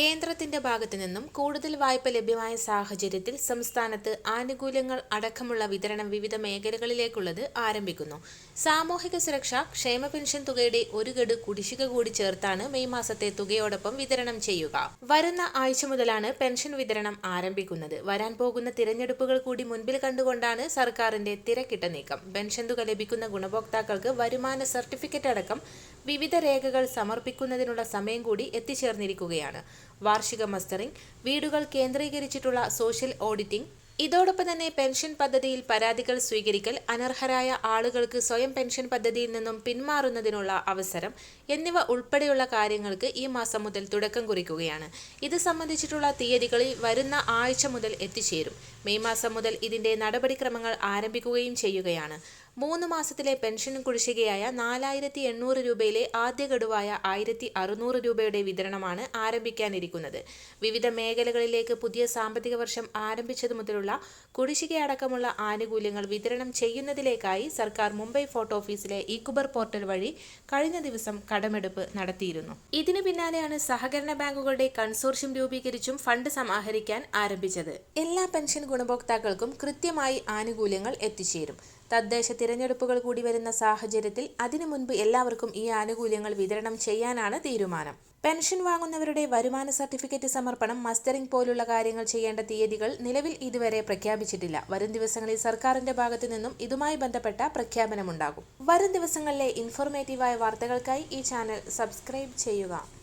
കേന്ദ്രത്തിന്റെ ഭാഗത്തു നിന്നും കൂടുതൽ വായ്പ ലഭ്യമായ സാഹചര്യത്തിൽ സംസ്ഥാനത്ത് ആനുകൂല്യങ്ങൾ അടക്കമുള്ള വിതരണം വിവിധ മേഖലകളിലേക്കുള്ളത് ആരംഭിക്കുന്നു. സാമൂഹിക സുരക്ഷ ക്ഷേമ പെൻഷൻ തുകയുടെ ഒരു ഗഡു കുടിശ്ശിക കൂടി ചേർത്താണ് മെയ് മാസത്തെ തുകയോടൊപ്പം വിതരണം ചെയ്യുക. വരുന്ന ആഴ്ച മുതലാണ് പെൻഷൻ വിതരണം ആരംഭിക്കുന്നത്. വരാൻ പോകുന്ന തിരഞ്ഞെടുപ്പുകൾ കൂടി മുൻപിൽ കണ്ടുകൊണ്ടാണ് സർക്കാരിന്റെ തിരക്കിട്ട നീക്കം. പെൻഷൻ തുക ലഭിക്കുന്ന ഗുണഭോക്താക്കൾക്ക് വരുമാന സർട്ടിഫിക്കറ്റ് അടക്കം വിവിധ രേഖകൾ സമർപ്പിക്കുന്നതിനുള്ള സമയം കൂടി എത്തിച്ചേർന്നിരിക്കുകയാണ്. വാർഷിക മസ്റ്ററിംഗ് വീടുകൾ കേന്ദ്രീകരിച്ചിട്ടുള്ള സോഷ്യൽ ഓഡിറ്റിംഗ് ഇതോടൊപ്പം തന്നെ പെൻഷൻ പദ്ധതിയിൽ പരാതികൾ സ്വീകരിക്കൽ അനർഹരായ ആളുകൾക്ക് സ്വയം പെൻഷൻ പദ്ധതിയിൽ നിന്നും പിന്മാറുന്നതിനുള്ള അവസരം എന്നിവ ഉൾപ്പെടെയുള്ള കാര്യങ്ങൾക്ക് ഈ മാസം മുതൽ തുടക്കം കുറിക്കുകയാണ്. ഇത് സംബന്ധിച്ചിട്ടുള്ള തീയതികളിൽ വരുന്ന ആഴ്ച മുതൽ എത്തിച്ചേരും. മെയ് മാസം മുതൽ ഇതിന്റെ നടപടിക്രമങ്ങൾ ആരംഭിക്കുകയും ചെയ്യുകയാണ്. മൂന്ന് മാസത്തിലെ പെൻഷൻ കുടിശ്ശികയായ നാലായിരത്തി എണ്ണൂറ് രൂപയിലെ ആദ്യ ഗഡുവായ ആയിരത്തി അറുന്നൂറ് രൂപയുടെ വിതരണമാണ് ആരംഭിക്കാനിരിക്കുന്നത്. വിവിധ മേഖലകളിലേക്ക് പുതിയ സാമ്പത്തിക വർഷം ആരംഭിച്ചതു മുതലുള്ള കുടിശ്ശികയടക്കമുള്ള ആനുകൂല്യങ്ങൾ വിതരണം ചെയ്യുന്നതിലേക്കായി സർക്കാർ മുംബൈ ഫോർട്ട് ഓഫീസിലെ ഇക്കുബർ പോർട്ടൽ വഴി കഴിഞ്ഞ ദിവസം കടമെടുപ്പ് നടത്തിയിരുന്നു. ഇതിനു പിന്നാലെയാണ് സഹകരണ ബാങ്കുകളുടെ കൺസോർഷ്യം രൂപീകരിച്ചും ഫണ്ട് സമാഹരിക്കാൻ ആരംഭിച്ചത്. എല്ലാ പെൻഷൻ ഗുണഭോക്താക്കൾക്കും കൃത്യമായി ആനുകൂല്യങ്ങൾ എത്തിച്ചേരും. തദ്ദേശ തിരഞ്ഞെടുപ്പുകൾ കൂടി വരുന്ന സാഹചര്യത്തിൽ അതിനു മുൻപ് എല്ലാവർക്കും ഈ ആനുകൂല്യങ്ങൾ വിതരണം ചെയ്യാനാണ് തീരുമാനം. പെൻഷൻ വാങ്ങുന്നവരുടെ വരുമാന സർട്ടിഫിക്കറ്റ് സമർപ്പണം മസ്റ്ററിംഗ് പോലുള്ള കാര്യങ്ങൾ ചെയ്യേണ്ട തീയതികൾ നിലവിൽ ഇതുവരെ പ്രഖ്യാപിച്ചിട്ടില്ല. വരും ദിവസങ്ങളിൽ സർക്കാരിന്റെ ഭാഗത്തു നിന്നും ഇതുമായി ബന്ധപ്പെട്ട പ്രഖ്യാപനമുണ്ടാകും. വരും ദിവസങ്ങളിലെ ഇൻഫോർമേറ്റീവായ വാർത്തകൾക്കായി ഈ ചാനൽ സബ്സ്ക്രൈബ് ചെയ്യുക.